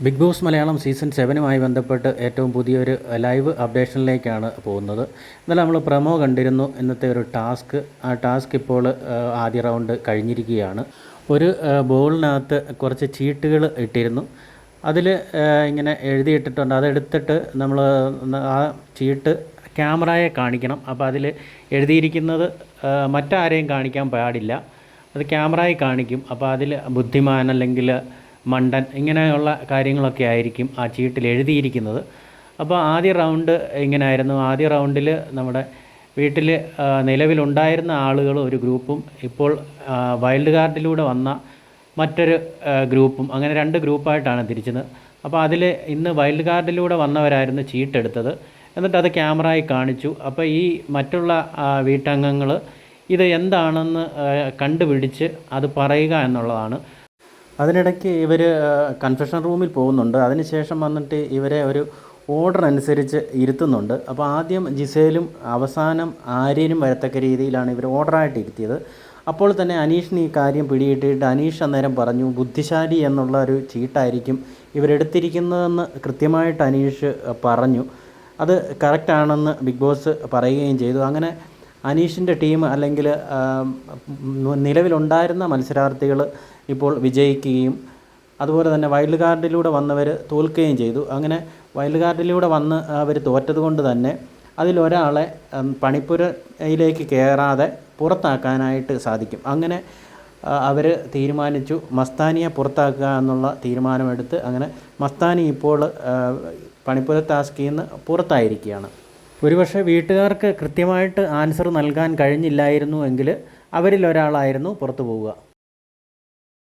Big Boss Malayalam season സെവനുമായി ബന്ധപ്പെട്ട് ഏറ്റവും പുതിയൊരു ലൈവ് അപ്ഡേഷനിലേക്കാണ് പോകുന്നത്. ഇന്നലെ നമ്മൾ പ്രമോ കണ്ടിരുന്നു. ഇന്നത്തെ ഒരു ടാസ്ക്. ആ ടാസ്ക് ഇപ്പോൾ ആദ്യ റൗണ്ട് കഴിഞ്ഞിരിക്കുകയാണ്. ഒരു ബോളിനകത്ത് കുറച്ച് ചീട്ടുകൾ ഇട്ടിരുന്നു. അതിൽ ഇങ്ങനെ എഴുതിയിട്ടിട്ടുണ്ട്. അതെടുത്തിട്ട് നമ്മൾ ആ ചീട്ട് ക്യാമറയെ കാണിക്കണം. അപ്പോൾ അതിൽ എഴുതിയിരിക്കുന്നത് മറ്റാരെയും കാണിക്കാൻ പാടില്ല. അത് ക്യാമറയിൽ കാണിക്കും. അപ്പോൾ അതിൽ ബുദ്ധിമാൻ അല്ലെങ്കിൽ മണ്ടൻ ഇങ്ങനെയുള്ള കാര്യങ്ങളൊക്കെ ആയിരിക്കും ആ ചീട്ടിൽ എഴുതിയിരിക്കുന്നത്. അപ്പോൾ ആദ്യ റൗണ്ട് ഇങ്ങനെയായിരുന്നു. ആദ്യ റൗണ്ടിൽ നമ്മുടെ വീട്ടിൽ നിലവിലുണ്ടായിരുന്ന ആളുകൾ ഒരു ഗ്രൂപ്പും ഇപ്പോൾ വൈൽഡ് കാർഡിലൂടെ വന്ന മറ്റൊരു ഗ്രൂപ്പും അങ്ങനെ രണ്ട് ഗ്രൂപ്പായിട്ടാണ് തിരിച്ചത്. അപ്പോൾ അതിൽ ഇന്ന് വൈൽഡ് കാർഡിലൂടെ വന്നവരായിരുന്നു ചീട്ടെടുത്തത്. എന്നിട്ട് അത് ക്യാമറയിൽ കാണിച്ചു. അപ്പോൾ ഈ മറ്റുള്ള വീട്ടംഗങ്ങൾ ഇത് എന്താണെന്ന് കണ്ടുപിടിച്ച് അത് പറയുക എന്നുള്ളതാണ്. അതിനിടയ്ക്ക് ഇവർ കൺഫെഷൻ റൂമിൽ പോകുന്നുണ്ട്. അതിനുശേഷം വന്നിട്ട് ഇവരെ ഒരു ഓർഡർ അനുസരിച്ച് ഇരുത്തുന്നുണ്ട്. അപ്പോൾ ആദ്യം ജിസേലും അവസാനം ആര്യനും വരത്തക്ക രീതിയിലാണ് ഇവർ ഓർഡറായിട്ട് ഇരുത്തിയത്. അപ്പോൾ തന്നെ അനീഷിന് ഈ കാര്യം പിടികിട്ടിയിട്ട് അനീഷ് അന്നേരം പറഞ്ഞു ബുദ്ധിശാലി എന്നുള്ള ഒരു ചീട്ടായിരിക്കും ഇവരെടുത്തിരിക്കുന്നതെന്ന് കൃത്യമായിട്ട് അനീഷ് പറഞ്ഞു. അത് കറക്റ്റാണെന്ന് ബിഗ് ബോസ് പറയുകയും ചെയ്തു. അങ്ങനെ അനീഷിന്റെ ടീം അല്ലെങ്കിൽ നിലവിലുണ്ടായിരുന്ന മത്സരാർത്ഥികൾ ഇപ്പോൾ വിജയിക്കുകയും അതുപോലെ തന്നെ വൈൽഡ് കാർഡിലൂടെ വന്നവർ തോൽക്കുകയും ചെയ്തു. അങ്ങനെ വൈൽഡ് കാർഡിലൂടെ വന്ന് അവർ തോറ്റതുകൊണ്ട് തന്നെ അതിലൊരാളെ പണിപ്പുരയിലേക്ക് കയറാതെ പുറത്താക്കാനായിട്ട് സാധിക്കും. അങ്ങനെ അവർ തീരുമാനിച്ചു മസ്താനിയെ പുറത്താക്കുക എന്നുള്ള തീരുമാനമെടുത്ത് അങ്ങനെ മസ്താനി ഇപ്പോൾ പണിപ്പുര ടാസ്കിൽ നിന്ന് പുറത്തായിരിക്കുകയാണ്. ഒരുപക്ഷെ വീട്ടുകാർക്ക് കൃത്യമായിട്ട് ആൻസർ നൽകാൻ കഴിഞ്ഞില്ലായിരുന്നു എങ്കിൽ അവരിൽ ഒരാളായിരുന്നു പുറത്തു പോവുക.